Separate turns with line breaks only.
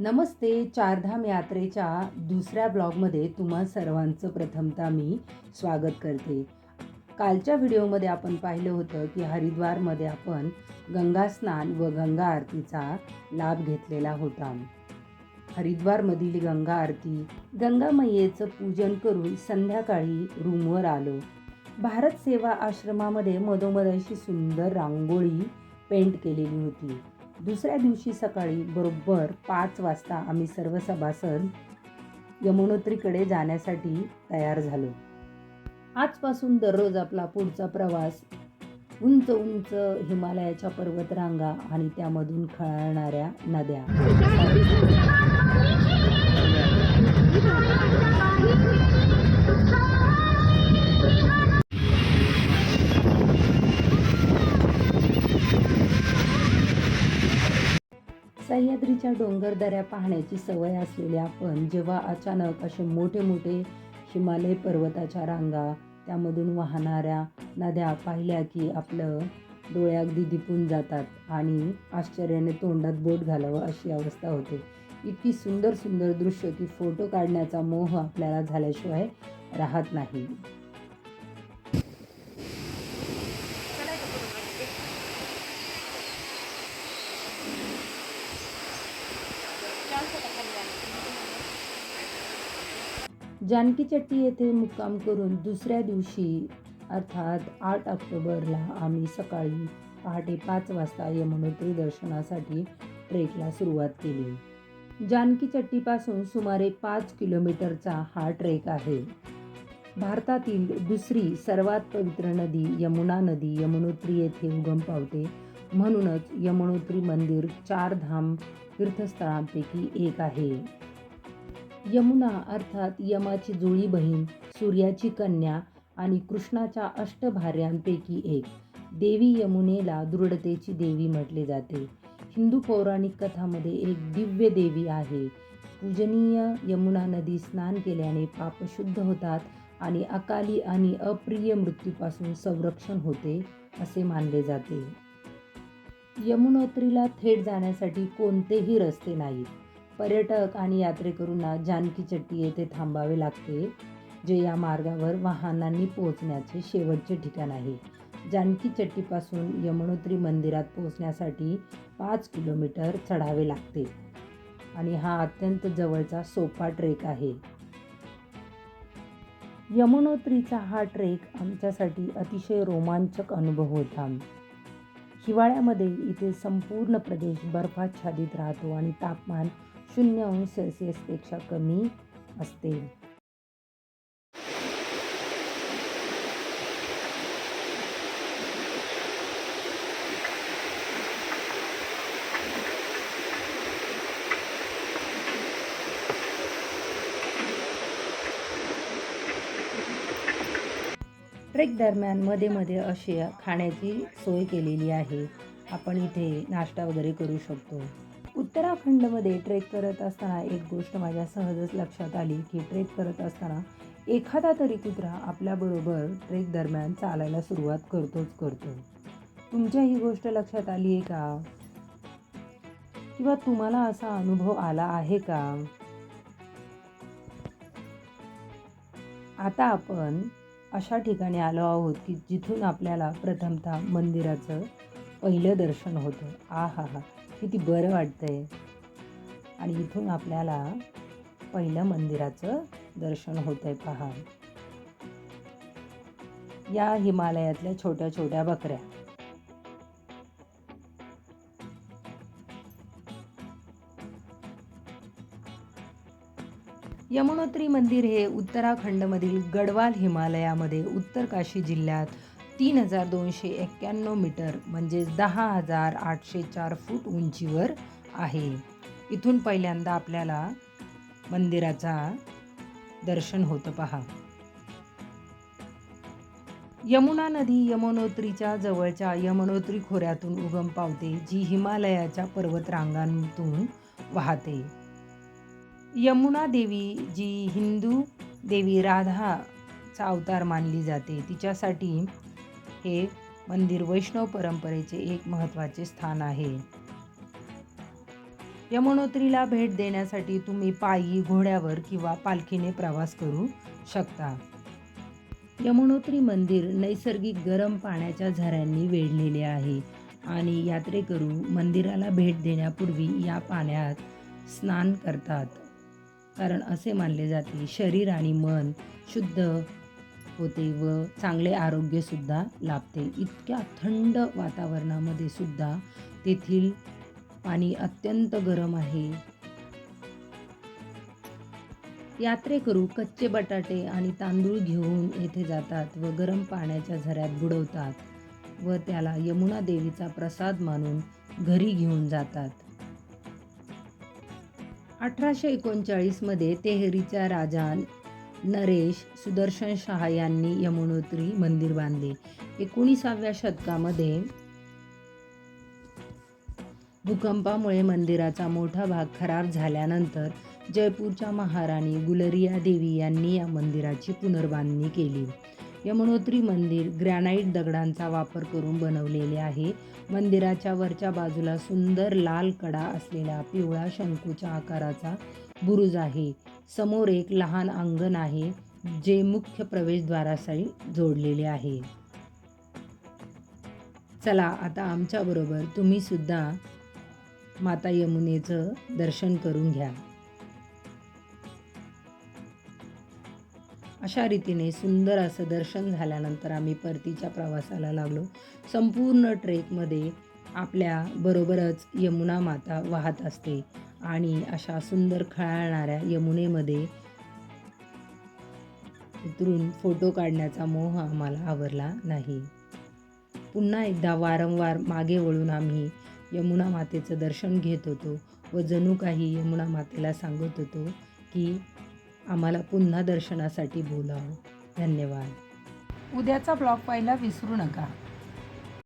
नमस्ते चारधाम यात्रेच्या दुसऱ्या ब्लॉगमध्ये तुम्हा सर्वांचं प्रथमता मी स्वागत करते. कालच्या व्हिडिओमध्ये आपण पाहिलं होतं की हरिद्वारमध्ये आपण गंगा स्नान व गंगा आरतीचा लाभ घेतलेला होता. हरिद्वारमधील गंगा आरती गंगामईयेचं पूजन करून संध्याकाळी रूमवर आलो. भारत सेवा आश्रमामध्ये मधोमध अशी सुंदर रांगोळी पेंट केलेली होती. दुसऱ्या दिवशी सकाळी बरोबर पाच वाजता आम्ही सर्व सभासद यमुनोत्रीकडे जाण्यासाठी तयार झालो. आजपासून दररोज आपला पुढचा प्रवास उंच उंच हिमालयाच्या पर्वतरांगा आणि त्यामधून खळणाऱ्या नद्या. सह्याद्रीच्या डोंगरदऱ्या पाहण्याची सवय असलेले आपण जेव्हा अचानक असे मोठे मोठे हिमालय पर्वताच्या रांगा त्यामधून वाहणाऱ्या नद्या पाहिल्या की आपलं डोळे अगदी दिपून जातात आणि आश्चर्याने तोंडात बोट घालावं अशी अवस्था होते. इतकी सुंदर सुंदर दृश्य की फोटो काढण्याचा मोह आपल्याला झाल्याशिवाय राहत नाही. जानकी चट्टी येथे मुक्काम करून दुसऱ्या दिवशी अर्थात आठ ऑक्टोबरला आम्ही सकाळी पहाटे पाच वाजता यमुनोत्री दर्शनासाठी ट्रेकला सुरुवात केली. जानकी चट्टीपासून सुमारे पाच किलोमीटरचा हा ट्रेक आहे. भारतातील दुसरी सर्वात पवित्र नदी यमुना नदी यमुनोत्री येथे उगम पावते. म्हणूनच यमुनोत्री मंदिर चार धाम तीर्थस्थळांपैकी एक आहे. यमुना अर्थात यमाची जुळी बहीण सूर्याची कन्या आणि कृष्णाच्या अष्टभार्यांपैकी एक. देवी यमुनेला दृढतेची देवी म्हटले जाते. हिंदू पौराणिक कथामध्ये एक दिव्य देवी आहे. पूजनीय यमुना नदी स्नान केल्याने पाप शुद्ध होतात आणि अकाली आणि अप्रिय मृत्यूपासून संरक्षण होते असे मानले जाते. यमुनोत्रीला थेट जाण्यासाठी कोणतेही रस्ते नाहीत. पर्यटक आणि यात्रेकरूंना जानकी चट्टी येथे थांबावे लागते जे या मार्गावर वाहनांनी पोहोचण्याचे शेवटचे ठिकाण आहे. जानकी चट्टीपासून यमुनोत्री मंदिरात पोहोचण्यासाठी पाच किलोमीटर चढावे लागते आणि हा अत्यंत जवळचा सोपा ट्रेक आहे. यमुनोत्रीचा हा ट्रेक आमच्यासाठी अतिशय रोमांचक अनुभव होता. हिवाळ्यामध्ये इथे संपूर्ण प्रदेश बर्फाच्छादित राहतो आणि तापमान शून्य अंश सेल्सिअसपेक्षा कमी असते. ट्रेक दरम्यानमध्ये मध्ये अशी खाण्याची सोय केलेली आहे. आपण इथे नाश्ता वगैरे करू शकतो. उत्तराखंडमध्ये ट्रेक करत असताना एक गोष्ट माझ्या सहजच लक्षात आली की ट्रेक करत असताना एखादा तरी कुत्रा आपल्याबरोबर ट्रेक दरम्यान चालायला सुरुवात करतोच करतो. तुमच्या ही गोष्ट लक्षात आली आहे का? किंवा तुम्हाला असा अनुभव आला आहे का? आता आपण अशा ठिकाणी आलो आहोत की जिथून आपल्याला प्रथमतः मंदिराचं पहिलं दर्शन होतं. आ हा हा किती बरं वाटतंय. आणि इथून आपल्याला पहिलं मंदिराचं दर्शन होत आहे पहा. या हिमालयातल्या छोट्या छोट्या बकऱ्या. यमुनोत्री मंदिर हे उत्तराखंडमधील गडवाल हिमालयामध्ये उत्तर काशी जिल्ह्यात तीन हजार दोनशे एक्क्याण्णव मीटर म्हणजे दहा हजार आठशे चार फूट उंचीवर आहे. इथून पहिल्यांदा आपल्याला मंदिराचा दर्शन होतं पहा. यमुना नदी यमुनोत्रीच्या जवळच्या यमुनोत्री खोऱ्यातून उगम पावते जी हिमालयाच्या पर्वतरांगांतून वाहते. यमुना देवी जी हिंदू देवी राधाचा अवतार मानली जाते तिच्यासाठी हे मंदिर वैष्णव परंपरेचे एक महत्त्वाचे स्थान आहे. यमुनोत्रीला भेट देण्यासाठी तुम्ही पायी घोड्यावर किंवा पालखीने प्रवास करू शकता. यमुनोत्री मंदिर नैसर्गिक गरम पाण्याच्या झऱ्यांनी वेढलेले आहे आणि यात्रेकरू मंदिराला भेट देण्यापूर्वी या पाण्यात स्नान करतात. कारण असे मानले जाते शरीर आणि मन शुद्ध होते व चांगले आरोग्यसुद्धा लाभते. इतक्या थंड वातावरणामध्ये सुद्धा तेथील पाणी अत्यंत गरम आहे. यात्रेकरू कच्चे बटाटे आणि तांदूळ घेऊन येथे जातात व गरम पाण्याच्या झऱ्यात बुडवतात व त्याला यमुना देवीचा प्रसाद मानून घरी घेऊन जातात. अठराशे एकोणचाळीसमध्ये तेहरीच्या राजा नरेश सुदर्शन शहा यांनी यमुनोत्री मंदिर बांधले. एकोणीसाव्या शतकामध्ये भूकंपामुळे मंदिराचा मोठा भाग खराब झाल्यानंतर जयपूरच्या महाराणी गुलरिया देवी यांनी या मंदिराची पुनर्बांधणी केली. यमुनोत्री मंदिर ग्रॅनाइट दगडांचा वापर करून बनवलेले आहे. मंदिराच्या वरच्या बाजूला सुंदर लाल कडा असलेला पिवळा शंकूच्या आकाराचा बुरुज आहे. समोर एक लहान अंगण आहे जे मुख्य प्रवेशद्वारासाठी जोडलेले आहे. चला आता आमच्याबरोबर तुम्ही सुद्धा माता यमुनेचं दर्शन करून घ्या. अशा रीतीने सुंदर असं दर्शन झाल्यानंतर आम्ही परतीच्या प्रवासाला लागलो. संपूर्ण ट्रेकमध्ये आपल्या बरोबरच यमुना माता वाहत असते. आणि अशा सुंदर खळाळणाऱ्या यमुनेमध्ये उतरून फोटो काढण्याचा मोह आम्हाला आवरला नाही. पुन्हा एकदा वारंवार मागे वळून आम्ही यमुना मातेचं दर्शन घेत होतो व जणू काही यमुना मातेला सांगत होतो की आम्हाला पुन्हा दर्शनासाठी बोलावं. धन्यवाद. उद्याचा ब्लॉग पाहायला विसरू नका.